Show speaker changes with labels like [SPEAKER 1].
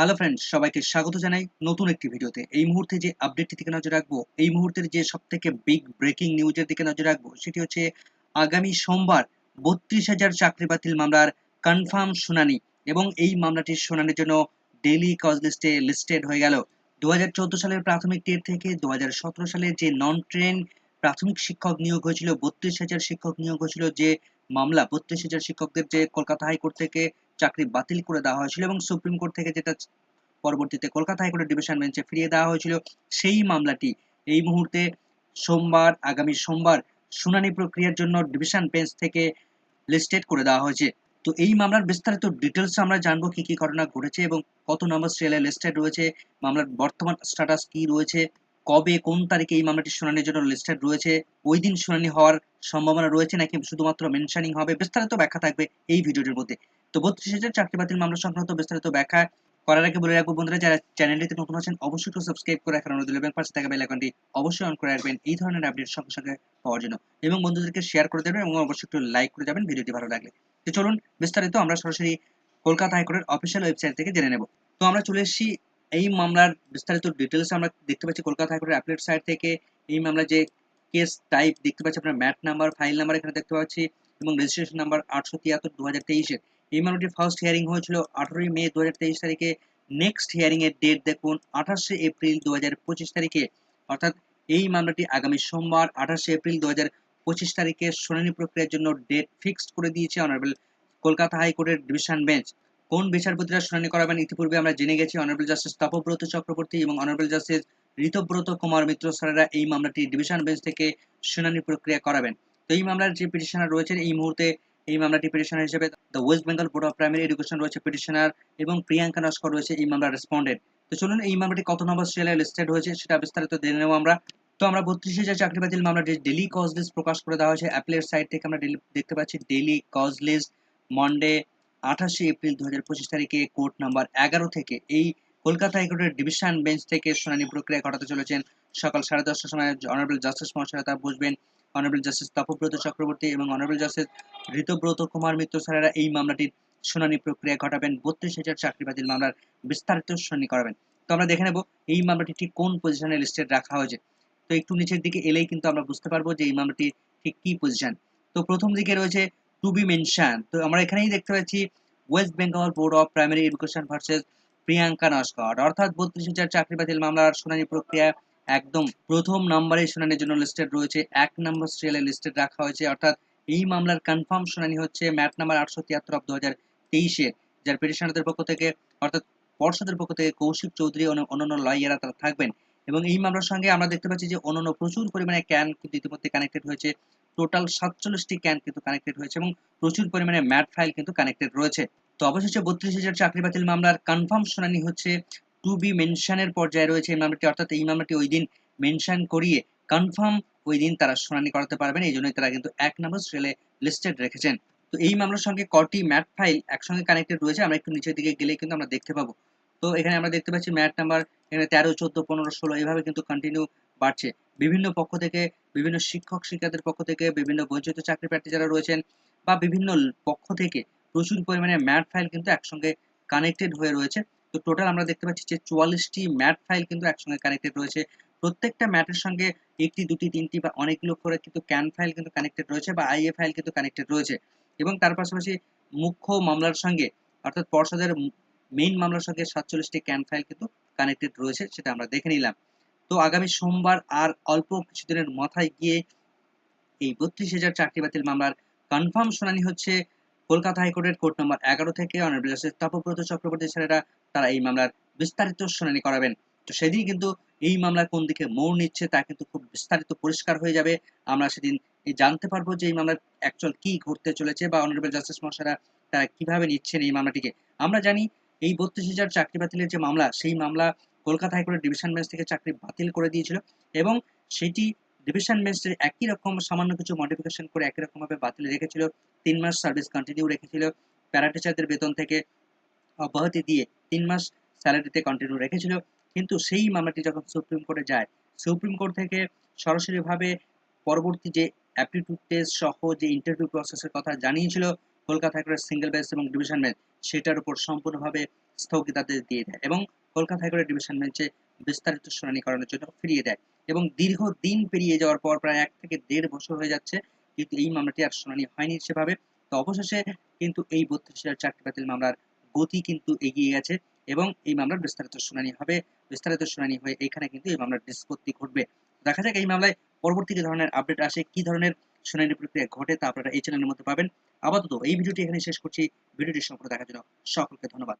[SPEAKER 1] Hello friends সবাইকে স্বাগত জানাই নতুন একটি ভিডিওতে। এই মুহূর্তে যে আপডেটটি দিকে নজর রাখব, এই মুহূর্তের যে সব থেকে বিগ ব্রেকিং নিউজের দিকে নজর রাখব, সেটি হচ্ছে আগামী সোমবার বত্রিশ হাজার চাকরি বাতিল মামলার কনফার্ম শুনানি এবং এই মামলাটির শুনানির জন্য ডেলি কজ লিস্টে লিস্টেড হয়ে গেল। দু হাজার চোদ্দ সালের প্রাথমিক টেট থেকে দু সালের যে নন ট্রেন প্রাথমিক শিক্ষক নিয়োগ হয়েছিল, বত্রিশ হাজার শিক্ষক নিয়োগ হয়েছিল যে মামলা, বত্রিশ হাজার শিক্ষকদের যে কলকাতা হাইকোর্ট থেকে চাকরি বাতিল করে দেওয়া হয়েছিল এবং সুপ্রিম কোর্ট থেকে যেটা পরবর্তীতে কলকাতা হাইকোর্টের ডিভিশন বেঞ্চে ফিরিয়ে দেওয়া হয়েছিল, সেই মামলাটি এই মুহূর্তে সোমবার, আগামী সোমবার শুনানি প্রক্রিয়ার জন্য ডিভিশন বেঞ্চ থেকে লিস্টেড করে দেওয়া হয়েছে। তো এই মামলার বিস্তারিত ডিটেলস আমরা জানব কি কি ঘটনা ঘটেছে এবং কত নম্বর সিরিয়ালে লিস্টেড রয়েছে, মামলার বর্তমান স্ট্যাটাস কি রয়েছে কবে কোন তারিখে এই মামলাটি শুনানির জন্য লিস্টেড রয়েছে, ওই দিন শুনানি হওয়ার সম্ভাবনা রয়েছে নাকি শুধুমাত্র মেনশনিং হবে, বিস্তারিত ব্যাখ্যা থাকবে এই ভিডিওটির মধ্যে। তো বত্রিশ হাজার চাকরি বাতিল মামলা সংক্রান্ত বিস্তারিত ব্যাখ্যা করার আগে বলে রাখব বন্ধুরা, যারা চ্যানেলটিতে নতুন আছেন, অবশ্যই একটু সাবস্ক্রাইব করে রাখার অনুরোধ এবং পাশে থাকা বেল আইকনটি অবশ্যই অন করে রাখবেন এই ধরনের আপডেট সঙ্গে সঙ্গে পাওয়ার জন্য। এবং বন্ধুদেরকে শেয়ার করে দেবেন এবং অবশ্যই একটু লাইক করে যাবেন, ভিডিওটি ভালো লাগলে। তো চলুন বিস্তারিত আমরা সরাসরি কলকাতা হাইকোর্টের অফিসিয়াল ওয়েবসাইট থেকে জেনে নেব। তো আমরা চলে এসেছি এই মামলার বিস্তারিত ডিটেলস আমরা দেখতে পাচ্ছি কলকাতা হাইকোর্টের অ্যাপলেট সাইট থেকে। এই মামলা যে কেস টাইপ দেখতে পাচ্ছি আপনার ম্যাট নাম্বার ফাইল নাম্বার এখানে দেখতে পাচ্ছি এবং রেজিস্ট্রেশন নাম্বার আটশো তিয়াত্তর দু হাজার তেইশের। এই মামলাটির ফার্স্ট হিয়ারিং হয়েছিল আঠারোই মে দু হাজার তেইশ তারিখে। নেক্সট হিয়ারিং এর ডেট দেখুন আঠাশে এপ্রিল দু হাজার পঁচিশ তারিখে। অর্থাৎ এই মামলাটি আগামী সোমবার আঠাশে এপ্রিল দু হাজার পঁচিশ তারিখে শুনানি প্রক্রিয়ার জন্য ডেট ফিক্সড করে দিয়েছে অনারেবল কলকাতা হাইকোর্টের ডিভিশন বেঞ্চ কোন বিচারপতিরা শুনানি করাবেন ইতিপূর্বে আমরা জেনে গেছি। অনারেবল জাস্টিস তপব্রত চক্রবর্তী এবং অনারেবল জাস্টিস ঋতব্রত কুমার মিত্র স্যারেরা এই মামলাটি ডিভিশন বেঞ্চ থেকে শুনানি প্রক্রিয়া করাবেন। তো এই মামলার যে পিটিশনার রয়েছেন, এই মুহূর্তে এই মামলাটি পিটিশনার হিসেবে the West Bengal board of primary education রয়েছে পিটিশনার এবং প্রিয়াঙ্কা নস্কর রয়েছে এই মামলার রেসপন্ডেন্ট তো চলুন এই মামলাটি কত নম্বর সিরিয়ালে লিস্টেড হয়েছে সেটা বিস্তারিত জেনে নেব আমরা। তো আমরা বত্রিশ হাজার চাকরি বাতিল মামলাটি ডেলি কজ লিস্ট প্রকাশ করে দেওয়া হয়েছে অ্যাপলের সাইট থেকে আমরা দেখতে পাচ্ছি ডেলি কজ লিস্ট মন্ডে আঠাশে এপ্রিল দু হাজার পঁচিশ তারিখে কোর্ট নাম্বার এগারো থেকে এই কলকাতা হাইকোর্টের ডিভিশন বেঞ্চ থেকে শুনানি প্রক্রিয়া ঘটাতে চলেছেন। সকাল সাড়ে দশটার সময় অনারেবল জাস্টিস মহাশয় তা বসবেন অনারেবল জাস্টিস তপব্রত চক্রবর্তী এবং অনারেবল জাস্টিস ঋতব্রত কুমার মিত্র স্যারেরা এই মামলাটির শুনানি প্রক্রিয়া ঘটাবেন। বত্রিশ হাজার চাকরি বাতিল মামলার বিস্তারিত শুনানি করাবেন। তো আমরা দেখে নেব এই মামলাটি ঠিক কোন পজিশনে লিস্টেড রাখা হয়েছে। তো একটু নিচের দিকে এলেই কিন্তু আমরা বুঝতে পারব যে এই মামলাটি ঠিক কি পজিশন তো প্রথম দিকে রয়েছে টু বি মেনশন তো আমরা এখানেই দেখতে পাচ্ছি West Bengal board of primary education versus Priyanka Naskar অর্থাৎ বত্রিশ হাজার চাকরি বাতিল মামলার শুনানি প্রক্রিয়া একদম প্রথম নম্বরে শুনানির জন্য লিস্টেড রয়েছে। এক নম্বর সিরিয়ালে লিস্টেড রাখা হয়েছে। অর্থাৎ এই মামলার কনফার্ম শুনানি হচ্ছে ম্যাট নাম্বার আটশো তিয়াত্তর অফ দু হাজার তেইশের যার পিটিশনারদের পক্ষ থেকে, অর্থাৎ পর্ষদের পক্ষ থেকে কৌশিক চৌধুরী অন্যান্য লয়াররা তারা থাকবেন। এবং এই মামলার সঙ্গে আমরা দেখতে পাচ্ছি যে অন্যান্য প্রচুর পরিমাণে ক্যান কিন্তু ইতিমধ্যে কানেক্টেড হয়েছে। টোটাল সাতচল্লিশটি ক্যান কিন্তু কানেক্টেড হয়েছে এবং প্রচুর পরিমাণে ম্যাট ফাইল কিন্তু কানেক্টেড রয়েছে। তো অবশেষে বত্রিশ হাজার চাকরি বাতিল মামলার কনফার্ম শুনানি হচ্ছে টু বি মেনশনের পর্যায়ে রয়েছে এই মামলাটি, অর্থাৎ এই মামলাটি ওই দিন মেনশন করিয়ে কনফার্ম ওই দিন তারা শুনানি করাতে পারবেন। এই জন্যই তারা কিন্তু এক নম্বর সিরিয়ালে লিস্টেড রেখেছেন। তো এই মামলার সঙ্গে কটি ম্যাট ফাইল একসঙ্গে কানেক্টেড রয়েছে, আমরা একটু নিচের দিকে গেলে কিন্তু আমরা দেখতে পাবো। তো এখানে আমরা দেখতে পাচ্ছি ম্যাট নাম্বার এখানে তেরো, চোদ্দ, পনেরো, ষোলো, এইভাবে কিন্তু কন্টিনিউ বাড়ছে। বিভিন্ন পক্ষ থেকে, বিভিন্ন শিক্ষক শিক্ষাদের পক্ষ থেকে, বিভিন্ন বঞ্চিত চাকরি প্রার্থী যারা রয়েছেন বা বিভিন্ন পক্ষ থেকে প্রচুর পরিমাণে ম্যাট ফাইল কিন্তু একসঙ্গে কানেক্টেড হয়ে রয়েছে। তো টোটাল আমরা দেখতে পাচ্ছি যে চুয়াল্লিশটি ম্যাট ফাইল কিন্তু একসঙ্গে কানেক্টেড রয়েছে। প্রত্যেকটা ম্যাটের সঙ্গে একটি, দুটি, তিনটি বা অনেকগুলো করে কিন্তু ক্যান ফাইল কিন্তু কানেক্টেড রয়েছে বা আইএ ফাইল কিন্তু কানেক্টেড রয়েছে। এবং তার পাশাপাশি মুখ্য মামলার সঙ্গে, অর্থাৎ পর্ষদের মেইন মামলার সঙ্গে সাতচল্লিশটি ক্যান ফাইল কিন্তু কানেক্টেড রয়েছে, সেটা আমরা দেখে নিলাম। তো আগামী সোমবার আর অল্প কিছুদিনের মাথায় গিয়ে এই বত্রিশ হাজার চাকরি বাতিল মামলার কনফার্ম শুনানি হচ্ছে কলকাতা হাইকোর্টের কোর্ট নম্বর এগারো থেকে অনারেবল জাস্টিস চক্রবর্তী স্যারেরা তারা এই মামলার বিস্তারিত শুনানি করাবেন। তো সেদিন কিন্তু এই মামলা কোন দিকে মোড় নিচ্ছে তা কিন্তু খুব বিস্তারিত পরিষ্কার হয়ে যাবে। আমরা সেদিন জানতে পারব যে এই মামলার অ্যাকচুয়াল কি ঘটতে চলেছে বা অনারেবল জাস্টিস মশারা তারা কীভাবে নিচ্ছেন এই মামলাটিকে। আমরা জানি এই বত্রিশ হাজার চাকরি বাতিলের যে মামলা, সেই মামলা কলকাতা হাইকোর্টের ডিভিশন বেঞ্চ থেকে চাকরি বাতিল করে দিয়েছিল এবং সেটি ডিভিশন বেঞ্চের একই রকম সামান্য কিছু মডিফিকেশন করে একই রকমভাবে বাতিল রেখেছিল। তিন মাস সার্ভিস কন্টিনিউ রেখেছিল। প্যারাটিচারদের বেতন থেকে অব্যাহতি দিয়ে তিন মাস স্যালারিতে কন্টিনিউ রেখেছিল। কিন্তু সেই মামলাটি যখন সুপ্রিম কোর্টে যায়, সুপ্রিম কোর্ট থেকে সরাসরিভাবে পরবর্তী যে অ্যাপটিটিউড টেস্ট সহ যে ইন্টারভিউ প্রসেসের কথা জানিয়েছিল কলকাতা হাইকোর্টের সিঙ্গেল বেঞ্চ এবং ডিভিশন বেঞ্চ সেটার উপর সম্পূর্ণভাবে স্থগিতাদেশ দিয়ে দেয় এবং কলকাতা হাইকোর্টের ডিভিশন বেঞ্চে বিস্তারিত শুনানি করানোর জন্য ফিরিয়ে দেয় এবং দীর্ঘ দিন পেরিয়ে যাওয়ার পর প্রায় এক থেকে দেড় বছর হয়ে যাচ্ছে, কিন্তু এই মামলাটি আর শুনানি হয়নি সেভাবে। তো অবশেষে কিন্তু এই বত্রিশ হাজার চাকরি বাতিল মামলার গতি কিন্তু এগিয়ে গেছে এবং এই মামলার বিস্তারিত শুনানি হবে। বিস্তারিত শুনানি হয়ে এখানে কিন্তু এই মামলার নিষ্পত্তি ঘটবে। দেখা যাক এই মামলায় পরবর্তী কি ধরনের আপডেট আসে, কি ধরনের শুনানি প্রক্রিয়া ঘটে তা আপনারা এই চ্যানেলের মধ্যে পাবেন। আপাতত এই ভিডিওটি এখানে শেষ করছি। ভিডিওটি সম্পূর্ণ দেখার জন্য সকলকে ধন্যবাদ।